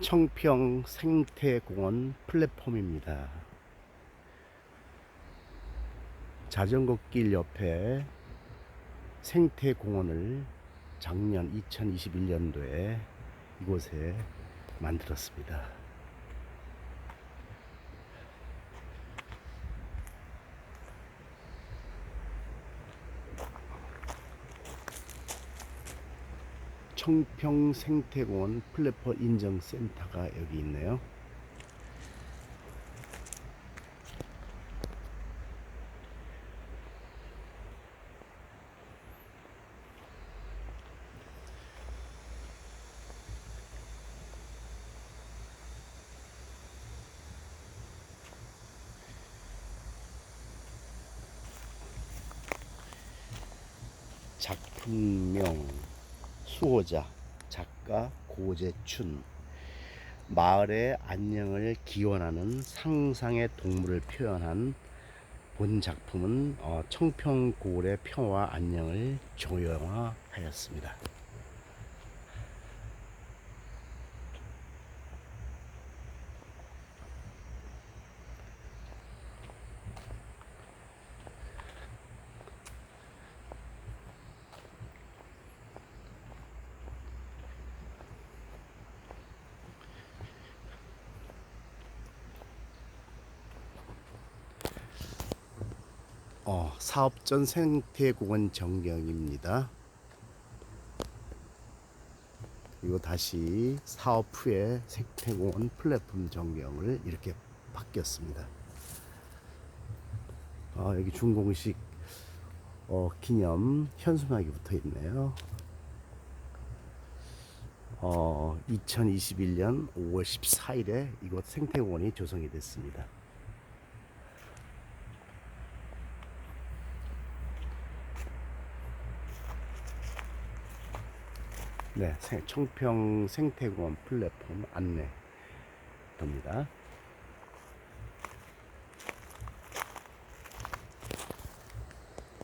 청평 생태공원 플랫폼입니다. 자전거 길 옆에 생태공원을 작년 2021년도에 이곳에 만들었습니다. 청평 생태공원 플랫폼 인증센터가 여기 있네요. 작품명 수호자 작가 고재춘 마을의 안녕을 기원하는 상상의 동물을 표현한 본 작품은 어, 청평고을의 평화 안녕을 조형화하였습니다. 어, 사업전 생태공원 전경입니다. 그리고 다시 사업 후에 생태공원 플랫폼 전경을 이렇게 바뀌었습니다. 어, 여기 준공식 어, 기념 현수막이 붙어 있네요. 어, 2021년 5월 14일에 이곳 생태공원이 조성이 됐습니다. 네, 생- 청평 생태공원 플랫폼 안내입니다.